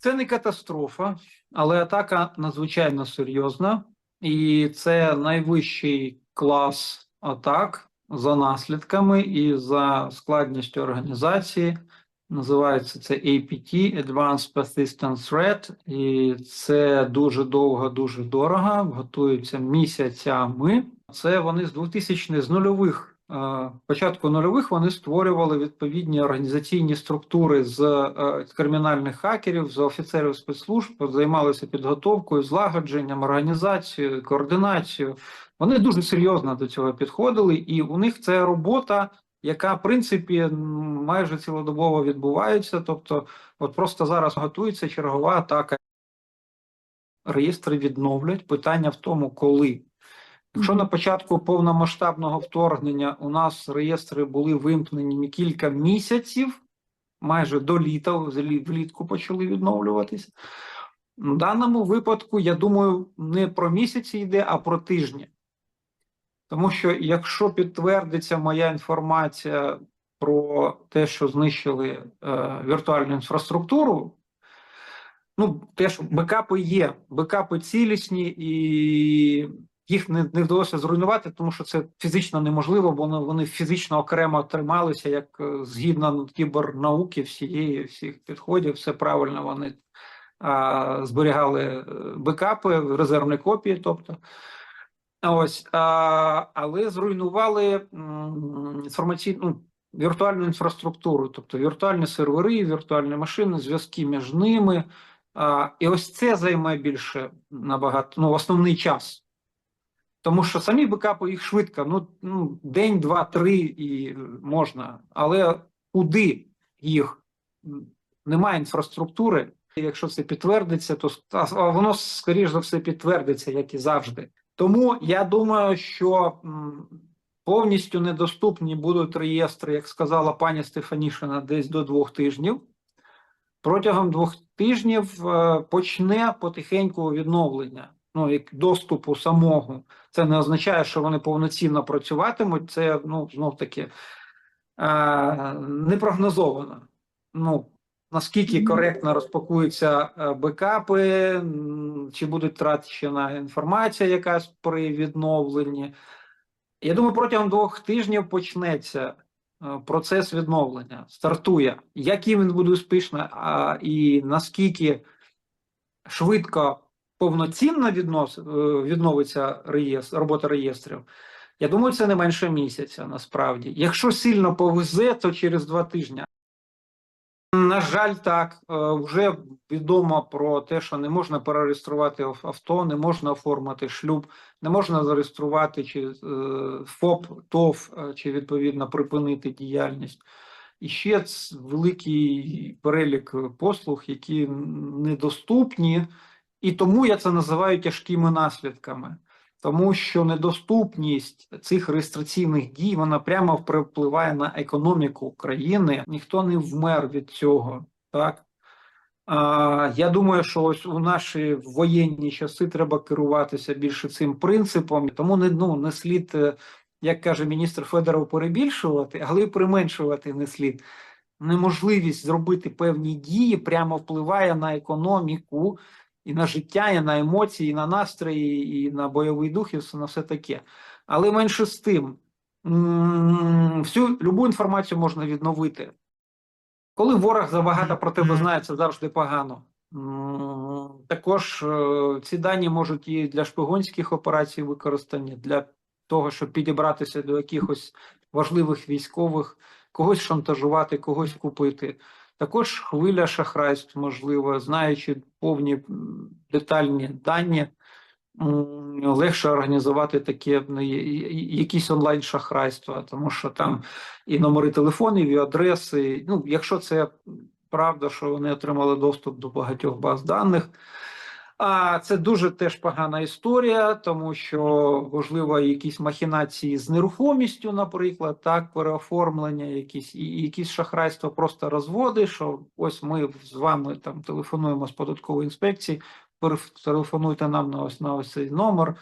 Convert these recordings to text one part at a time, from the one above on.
Це не катастрофа, але атака надзвичайно серйозна, і це найвищий клас атак за наслідками і за складністю організації. Називається це APT Advanced Persistent Threat, і це дуже довго, дуже дорого. Готуються місяцями. Це вони з 2000 з нульових. Початку нульових вони створювали відповідні організаційні структури з е, кримінальних хакерів, з офіцерів спецслужб, займалися підготовкою, злагодженням, організацією, координацією. Вони дуже серйозно до цього підходили, і у них це робота, яка в принципі майже цілодобово відбувається. Тобто, от просто зараз готується чергова атака. Реєстри відновлять. Питання в тому, коли. Якщо на початку повномасштабного вторгнення у нас реєстри були вимкнені кілька місяців, майже до літа, влітку почали відновлюватися. В даному випадку, я думаю, не про місяці йде, а про тижні. Тому що якщо підтвердиться моя інформація про те, що знищили е, віртуальну інфраструктуру, ну, теж бекапи є, бекапи цілісні, і їх не, не вдалося зруйнувати, тому що це фізично неможливо, бо вони, фізично окремо трималися, як е, згідно кібернауки, всієї всіх підходів, все правильно вони а, зберігали е, бекапи, резервні копії, тобто. Ось, а, але зруйнували інформаційну ну, віртуальну інфраструктуру, тобто віртуальні сервери, віртуальні машини, зв'язки між ними. А, і ось це займе більше набагато, ну, основний час. Тому що самі бекапи їх швидко, ну, ну день, два, три і можна. Але куди їх? Немає інфраструктури. Якщо це підтвердиться, то а воно скоріш за все підтвердиться, як і завжди. Тому я думаю, що повністю недоступні будуть реєстри, як сказала пані Стефанішина, десь до двох тижнів. Протягом двох тижнів е, почне потихеньку відновлення. Ну, як доступу самого. Це не означає, що вони повноцінно працюватимуть. Це ну знов таки е, не прогнозовано. Ну наскільки коректно розпакуються е, бекапи, чи буде трачена інформація якась при відновленні. Я думаю, протягом двох тижнів почнеться е, процес відновлення, стартує. Яким він буде успішно, а, і наскільки швидко повноцінно віднос, е, відновиться реєстр, робота реєстрів, я думаю, це не менше місяця насправді. Якщо сильно повезе, то через два тижні. На жаль, так Е, вже відомо про те, що не можна перереєструвати авто, не можна оформити шлюб, не можна зареєструвати чи е, ФОП, ТОВ, чи відповідно припинити діяльність. І ще великий перелік послуг, які недоступні, і тому я це називаю тяжкими наслідками. Тому що недоступність цих реєстраційних дій вона прямо впливає на економіку країни. Ніхто не вмер від цього. Так а, я думаю, що ось у наші воєнні часи треба керуватися більше цим принципом, тому не ну не слід, е, як каже міністр Федоров, перебільшувати, але й применшувати не слід. Неможливість зробити певні дії прямо впливає на економіку і на життя, і на емоції, і на настрої, і на бойовий дух, і все на все таке. Але менше з тим, всю любу інформацію можна відновити. Коли ворог забагато про тебе знає, це завжди погано. Також е, ці дані можуть і для шпигунських операцій використані, для того, щоб підібратися до якихось важливих військових, когось шантажувати, когось купити. Також хвиля шахрайств, можливо, знаючи повні детальні дані, легше організувати таке ну, якісь онлайн шахрайства, тому що там і номери телефонів, і адреси. Ну, якщо це правда, що вони отримали доступ до багатьох баз даних. А це дуже теж погана історія, тому що можливо якісь махінації з нерухомістю, наприклад, так, переоформлення, якісь і якісь шахрайства, просто розводи. Що ось ми з вами там телефонуємо з податкової інспекції, телефонуйте нам на ось на ось цей номер.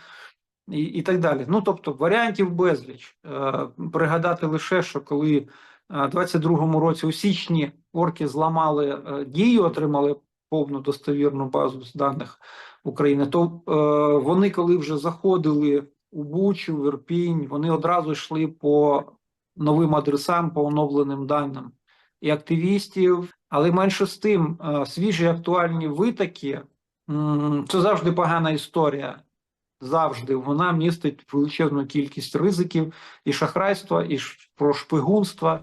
І, і так далі. Ну тобто варіантів безліч. Е, пригадати лише, що коли е, 22-му році у січні орки зламали е, дію, отримали повну достовірну базу даних України, то е, вони, коли вже заходили у Бучу, в Ірпінь, вони одразу йшли по новим адресам, по оновленим даним і активістів. Але менше з тим, е, свіжі актуальні витоки це завжди погана історія. Завжди вона містить величезну кількість ризиків і шахрайства, і про шпигунства.